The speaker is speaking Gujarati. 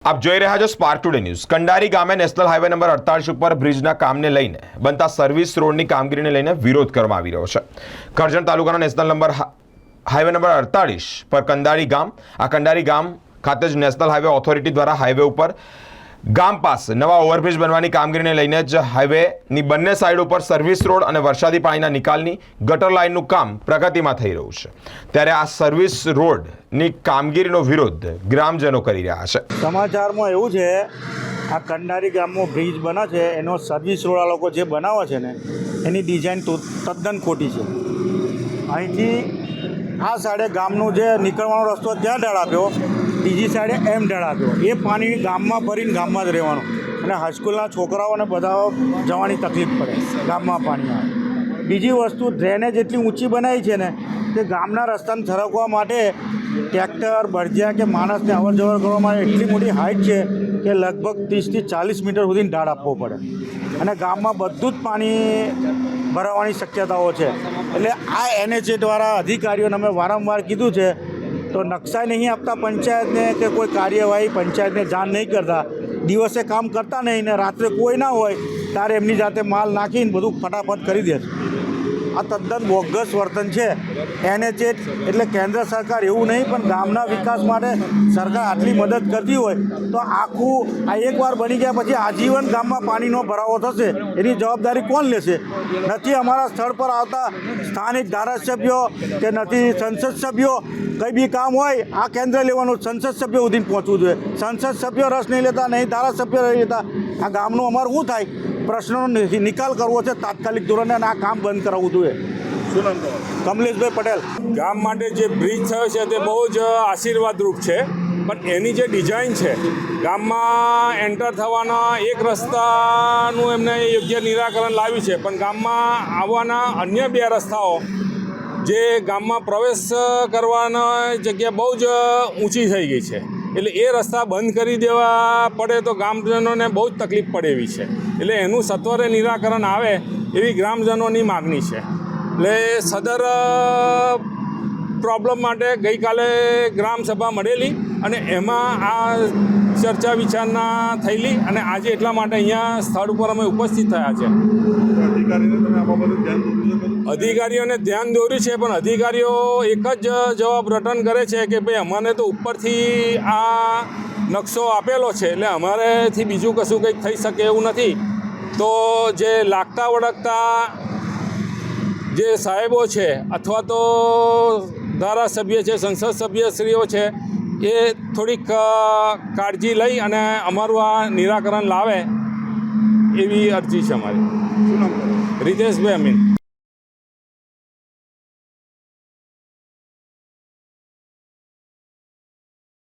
આપ જોઈ રહ્યા છો સ્પાર્ક ટુડે ન્યૂઝ કંડારી ગામે નેશનલ હાઈવે નંબર અડતાલીસ ઉપર બ્રિજના કામને લઈને બનતા સર્વિસ રોડની કામગીરીને લઈને વિરોધ કરવામાં આવી રહ્યો છે. કરજણ તાલુકાના નેશનલ નંબર હાઈવે નંબર અડતાલીસ પર કંડારી ગામ આ કંડારી ગામ ખાતે જ નેશનલ હાઈવે ઓથોરિટી દ્વારા હાઈવે ઉપર ગામ પાસે નવા ઓવરબ્રિજ બનવાની કામગીરીને લઈને જ હાઈવેની બંને સાઈડ ઉપર સર્વિસ રોડ અને વરસાદી પાણીના નિકાલની ગટર લાઇનનું કામ પ્રગતિમાં થઈ રહ્યું છે. ત્યારે આ સર્વિસ રોડની કામગીરીનો વિરોધ ગ્રામજનો કરી રહ્યા છે. સમાચારમાં એવું છે, આ કંડારી ગામમાં બ્રિજ બને છે, એનો સર્વિસ રોડ આ લોકો જે બનાવે છે ને, એની ડિઝાઇન તો તદ્દન ખોટી છે. અહીંથી આ સાડે ગામનું જે નીકળવાનો રસ્તો ત્યાં ડાળ આપ્યો. બીજી સાઈડે એમ ઢળાતો એ પાણી ગામમાં ભરીને ગામમાં જ રહેવાનું. અને હાઈસ્કૂલના છોકરાઓને બધા જવાની તકલીફ પડે ગામમાં પાણી આવે. બીજી વસ્તુ ડ્રેનેજ એટલી ઊંચી બનાવી છે ને તે ગામના રસ્તાને સરકવા માટે ટ્રેક્ટર ભરજિયા કે માણસને અવર જવર કરવા એટલી મોટી હાઇટ છે કે લગભગ ત્રીસથી ચાલીસ મીટર સુધી ઢાળ આપવો પડે. અને ગામમાં બધું જ પાણી ભરાવાની શક્યતાઓ છે. એટલે આ એનએચએ દ્વારા અધિકારીઓને અમે વારંવાર કીધું છે તો નકશા નહીં આપતા પંચાયતને કે કોઈ કાર્યવાહી પંચાયતને જાણ નહીં કરતા. દિવસે કામ કરતા નહીં ને રાત્રે કોઈ ના હોય ત્યારે એમની જાતે માલ નાખીને બધું ફટાફટ કરી દે. આ તદ્દન બોગસ વર્તન છે. એનએચએ એટલે કેન્દ્ર સરકાર એવું નહીં, પણ ગામના વિકાસ માટે સરકાર આટલી મદદ કરતી હોય તો આખું આ એકવાર બની ગયા પછી આજીવન ગામમાં પાણીનો ભરાવો થશે. એની જવાબદારી કોણ લેશે? નથી અમારા સ્થળ પર આવતા સ્થાનિક ધારાસભ્યો કે નથી સંસદ સભ્યો, કંઈ બી કામ હોય, આ કેન્દ્ર લેવાનું સંસદ સભ્યો સુધી પહોંચવું જોઈએ. સંસદ સભ્યો રસ નહીં લેતા, નહીં ધારાસભ્યો નહીં લેતા. આ ગામનું અમારું શું થાય? પ્રશ્નનો નિકાલ કરવો છે તાત્કાલિક ધોરણે અને આ કામ બંધ કરાવવું જોઈએ. શું નામ કમલેશભાઈ પટેલ. ગામ માટે જે બ્રિજ થયો છે તે બહુ જ આશીર્વાદરૂપ છે પણ એની જે ડિઝાઇન છે ગામમાં એન્ટર થવાના એક રસ્તાનું એમને યોગ્ય નિરાકરણ લાવ્યું છે પણ ગામમાં આવવાના અન્ય બે રસ્તાઓ જે ગામમાં પ્રવેશ કરવાના જગ્યા બહુ જ ઊંચી થઈ ગઈ છે. એટલે એ રસ્તા બંધ કરી દેવા પડે તો ગ્રામજનોને બહુ જ તકલીફ પડે એવી છે. એટલે એનું સત્વરે નિરાકરણ આવે એવી ગ્રામજનોની માગણી છે. એટલે સદર પ્રોબ્લેમ માટે ગઈકાલે ગ્રામસભા મળેલી અને એમાં આ ચર્ચા વિચારણા થયેલી અને આજે એટલા માટે અહીંયા સ્થળ ઉપર અમે ઉપસ્થિત થયા છે. અધિકારીઓને ધ્યાન દોર્યું છે પણ અધિકારીઓ એક જ જવાબ રટન કરે છે કે ભાઈ અમારે તો ઉપરથી આ નકશો આપેલો છે એટલે અમારેથી બીજું કશું કંઈક થઈ શકે એવું નથી. તો જે લાગતા વળગતા જે સાહેબો છે અથવા તો ધારાસભ્ય છે સંસદ સભ્યશ્રીઓ છે એ થોડીક કાળજી લઈ અને અમારું આ નિરાકરણ લાવે એવી અરજી છે અમારી. રિતેશભાઈ અમીન.